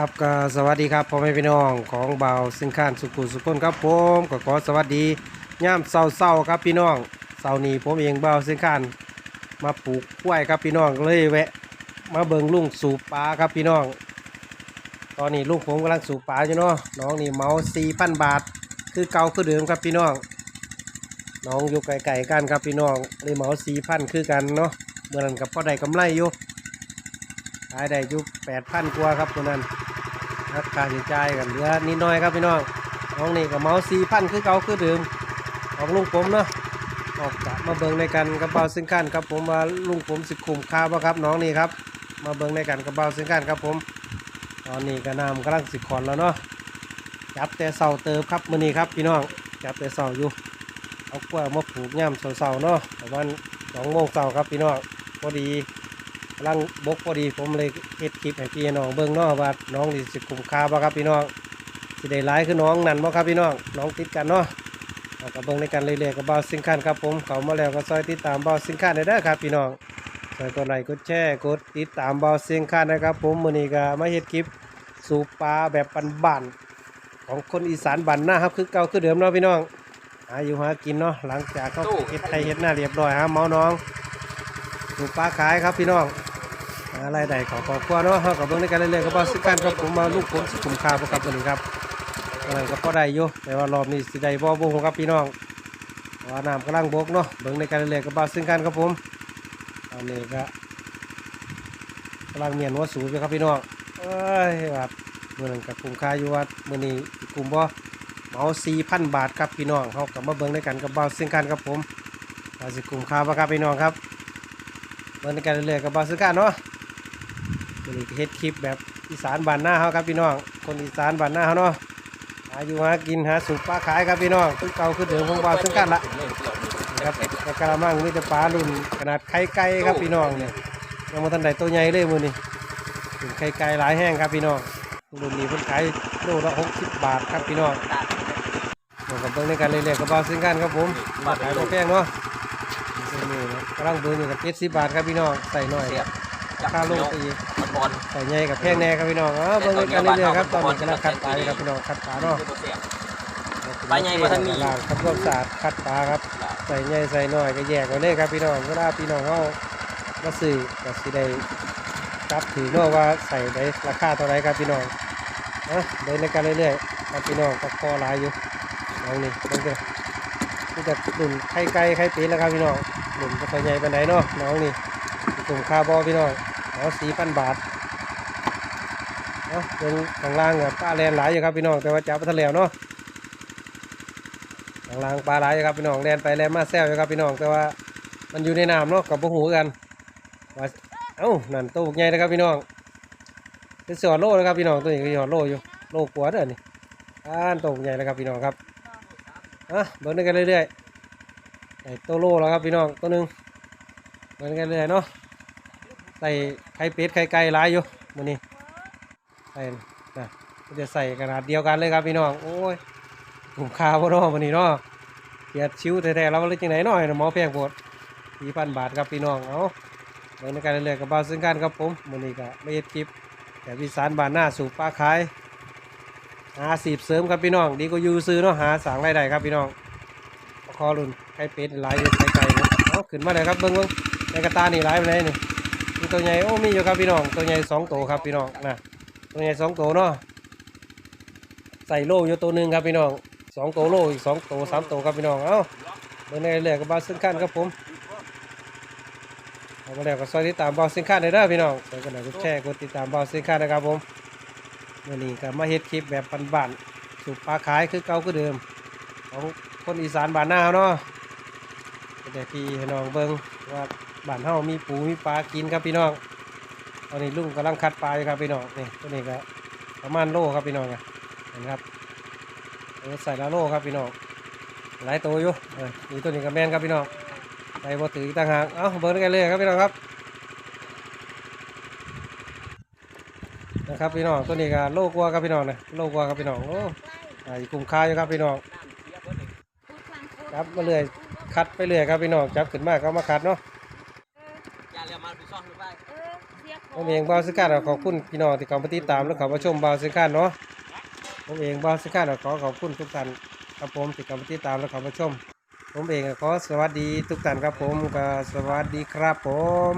ครับก็สวัสดีครับพ่อแม่พี่น้องของเบาสินค้านสุขุสุขนครับผมก็ขอสวัสดีย่ามเศร้าๆครับพี่น้องเสาร์นี้ผมเองเบาสินค้านมาปลูกกล้วยครับพี่น้องเลยแวะ มาเบิงลุงสูบปลาครับพี่น้อง ตอนนี้ลุงผมกำลังสูบปลาอยู่เนาะน้องนี่เมาสี่พันบาท คือเก่าคือเดิมครับพี่น้อง น้องอยู่ไกลๆกันครับพี่น้องเลยเมาสี่พันคือกันเนาะเมื่อนั้นกับพ่อได้กำไรอยู่ขายได้อยู่แปดพันกว่าครับตัวนั้น ราคาใช้จ่ายกันเหลือนิดหน่อยครับพี่น้องน้องนี่ก็เมาสี่พันคือเก่าคือเดิมของลุงผมเนาะออกกะมาเบิ่งในกันกระเป๋าซึ่งกันครับผมว่าลุงผมสิคุ้มค่าบ่ครับน้องนี่ครับ มาเบิ่งในกันกระเป๋าซึ่งกันครับผม ตอนนี้ก็น้ำกำลังสิขอนแล้วเนาะจับแต่เสาเติมครับมื้อนี้ครับพี่น้องจับแต่เสาอยู่เอากล้วยมาปลูกย่ำเสาๆเนาะประมาณสองโมงเสาครับพี่น้องพอดี กำลังบกพอดีผมเลยเฮ็ดคลิปให้พี่น้องเบิ่งนาะว่าน้องนี่สิคุ้มค่าบ่ครับพี่น้องสิได้หลายคือน้องนั่นบ่ครับพี่น้องน้องติดกันเนาะเอากับเบิ่งในกันเรื่อยๆกับเบาสิงคันครับผมเขามาแล้วก็ซอยติดตามเบาสิงคันได้เด้อครับพี่น้องซอยกดไลค์กดแชร์กดติดตามเบาสิงคันนะครับ ผมมื้อนี้ก็มาเฮ็ดคลิปสูบปลาแบบบ้านๆของคนอีสานบ้านหน้าครับคือเก่าคือเดิมเนาะพี่น้องหาอยู่หากินเนาะหลังจากเขาเฮ็ดไทยเฮ็ดหน้าเรียบร้อยฮะเมาน้องปลูกปลาขายครับพี่น้อง อะไรได้ขอขอบคุณเนาะเฮากับเบิ่งในกันเรื่อยๆก็บ่สิกันครับผมมาลูกผมสิคุ้มค่าบ่ครับตัวนี้ครับอันนั้นก็พอได้อยู่แต่ว่ารอบนี้สิได้บ่บ่ฮู้ครับพี่น้องว่าน้ำกำลังบกเนาะเบิ่งในกันเรื่อยๆก็บ่สิกันครับผมตอนนี้ก็กำลังเมียนหัสูบอยู่ครับพี่น้องเอ้ยว่ามื้อนั้นก็คุ้มค่าอยู่ว่ามื้อนี้สิคุ้มบ่เหมาสี่พันบาทครับพี่น้องเขากลับมาเบิ้งด้วยกันกับเบาซึ่งกันครับผมเราสิคุ้มค่าปะครับพี่น้องครับเบิ้งด้วยกันเรื่อยๆกับเบาซึ่งกันเนาะ วันนี้เฮ็ดคลิปแบบอีสานบ้านหน้าเขาครับพี่น้อง คนอีสานบ้านหน้าเขาเนาะหาอยู่หากินหาสูบปลาขายครับพี่น้องคือเก่าคือเดิมของเบาซึ่งกันละนะครับในกระมังมีแต่ปลารุ่นขนาดไข่ไก่ครับพี่น้องเนี่ยยังมาทันใดตัวใหญ่เลยมือนี่ถึงไข่ไก่หลายแห้งครับพี่น้องรุ่นนี้เพิ่นขายโลละหกสิบบาทครับพี่น้องผมกับเบิ้งในการเรื่อยๆกับเบาซึ่งกันครับผมขายบ่แพงเนาะนี่นะกำลังเบิ้งอยู่กับเจ็ดสิบบาทครับพี่น้องใส่หน่อย ราคาลงไปอีกตะกอนใส่ใหญ่กับแพงแน่ครับพี่น้องเอ้าเบิ้งในการเรื่อยๆครับตอนนี้กำลังคัดปลาอยู่ครับพี่น้องคัดปลาเนาะปลาใหญ่บ่ทันมีล้างทำความสะอาดคัดปลาครับ ใส่ใหญ่ใส่น้อยก็แยกไว้เลยครับพี่น้องเวลาพี่น้องเขามาซื้อก็สิได้จับถือเนาะว่าใส่ได้ราคาเท่าไหรครับพี่น้องเอะเดินในการเรื่อยๆครับพี่น้องก็คอหลายอยู่น้องนี่เบิ่งเด้อนี่จะหนุนไข่ไก่ไข่เป็ดแล้วครับพี่น้องหนุนก็ค่อยใหญ่ปานไหนเนาะน้องนี่ กลุ่มคาร์บอพี่น้องเอาสี่พันบาทเนาะเป็นข้างล่างกับปลาแลนหลายอยู่ครับพี่น้องแต่ว่าจับไปทะเลเนาะข้างล่างปลาหลายอยู่ครับพี่น้องแลนไปแลนมาแซวอยู่ครับพี่น้องแต่ว่ามันอยู่ในน้ำเนาะกับพวกหูกันว่าเอ้านั่นตัวบักใหญ่นะครับพี่น้องเป็นสือโลนะครับพี่น้องตัวนี้ก็หอดโลอยู่โลกว่าเด้อนี่อ่านตัวบักใหญ่นะครับพี่น้องครับอะเบิ่งด้วยกันเรื่อยๆใส่โตโลแล้วครับพี่น้องตัวหนึ่งเบิ่งกันเรื่อยเนาะ ใส่ไข่เป็ดไข่ไก่หลายอยู่มื้อนี้ใส่นะจะใส่ขนาดเดียวกันเลยครับพี่น้อง โอ้ยถุงข้าวบ่เนาะมื้อนี้เนาะเกียดชิวแท้ๆเราเลยจังไหนเนาะหมอแพงโพด4,000บาทครับพี่น้อง เอาเบิ่งกันเรื่อยๆกับบ่าวซึ่งกันครับผมมื้อนี้ก็ไม่เฮ็ดคลิปแต่วิสานบ้านหน้าสู่ปลาขายหาสีบเสริมครับพี่น้อง ดีก็อยู่ซื้อเนาะหาสางรายได้ครับพี่น้องคอรุ่นไข่เป็ดหลายอยู่ไข่ไก่เนาะขึ้นมาเลยครับเบิ้งเบิ้งในกระตานี่หลายไปไหนนี่ มีตัวใหญ่โอ้มีอยู่ครับพี่น้อง ตัวใหญ่สองตัวครับพี่น้องนะตัวใหญ่สองตัวเนาะใส่โล่อยู่ตัวหนึ่งครับพี่น้องสองตัวโล่อีกสองตัวสามตัวครับพี่น้องเอ้าเบิ้งในเรื่อยกับบาซึ่งขั้นครับผมเอามาแล้วก็ซอยติดตามบอสซึ่งขั้นได้เด้อพี่น้องใส่กันหน่อยกดแชร์กดติดตามบอสซึ่งขั้นนะครับผมวันนี้ก็มาเฮ็ดคลิปแบบบ้านๆสูบปลาขายคือเก่าคือเดิม ของคนอีสานบ้านหน้าเนาะแต่พี่น้องเบิ่งว่า บ้านเฮามีปูมีปลากินครับพี่น้องตอนนี้ลุงกำลังคัดปลาอยู่ครับพี่น้องนี่ตัวนี้ก็ประมาณโลครับพี่น้องอะเห็นครับเออใส่ละโลครับพี่น้องหลายตัวอยู่เออนี่ตัวนี้ก็แมนครับพี่น้องใส่บ่ถือต่างหากเอ้าเบิ่งกันเลยครับพี่น้องครับนะครับพี่น้องตัวนี้ก็โลกว่าครับพี่น้องนะโลกว่าครับพี่น้องโอ้อ่าอยู่กลุ่มค้าอยู่ครับพี่น้องจับมาเรื่อยคัดไปเรื่อยครับพี่น้องจับขึ้นมาก็มาคัดเนาะ ผมเองบาวสิก้านขอบคุณพี่น้องที่เข้ามาติดตามและเข้ามาชมบาวสิก้านเนาะผมเองบาวสิก้านขอขอบคุณทุกท่านครับผมที่เข้ามาติดตามและเข้ามาชม ผมเองก็ขอสวัสดีทุกท่านครับผมก็สวัสดีครับผม